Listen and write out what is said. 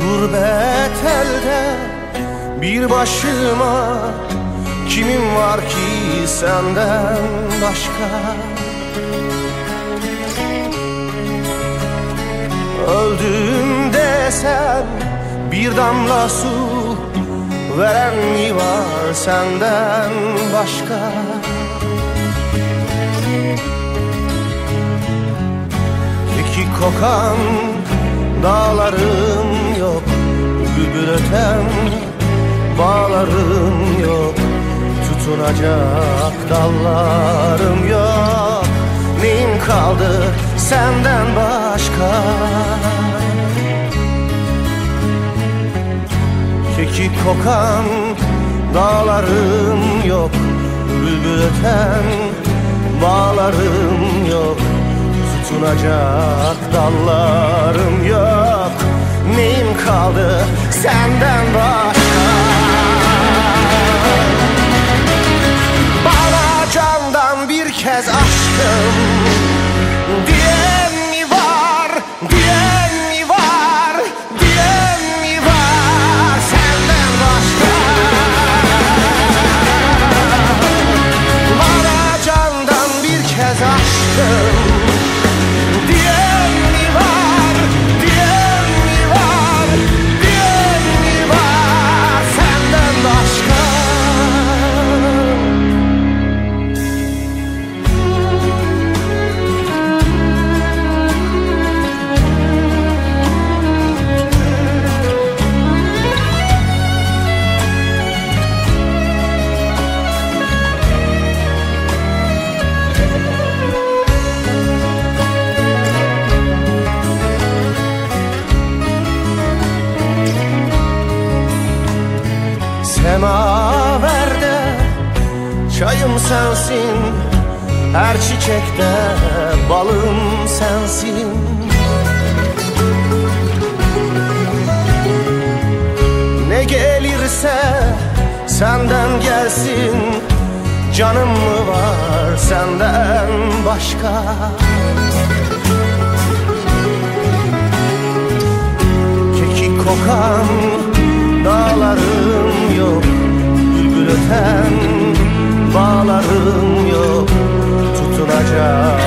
Gurbet elde bir başıma Kimim var ki senden başka? Öldüm desem bir damla su Veren mi var senden başka? Keki kokan dağlarım yok Bülbül öten bağlarım yok Tutunacak dallarım yok. Neyim kaldı senden başka Keki kokan dağlarım yok Bülbül öten bağlarım yok. Tutunacak dallarım yok. Neyim kaldı senden çayım sensin Her çiçekte balım sensin. Ne gelirse senden gelsin Canım mı var senden başka? Keki kokan dağlarım yok Bülbül öten yok Tutunacak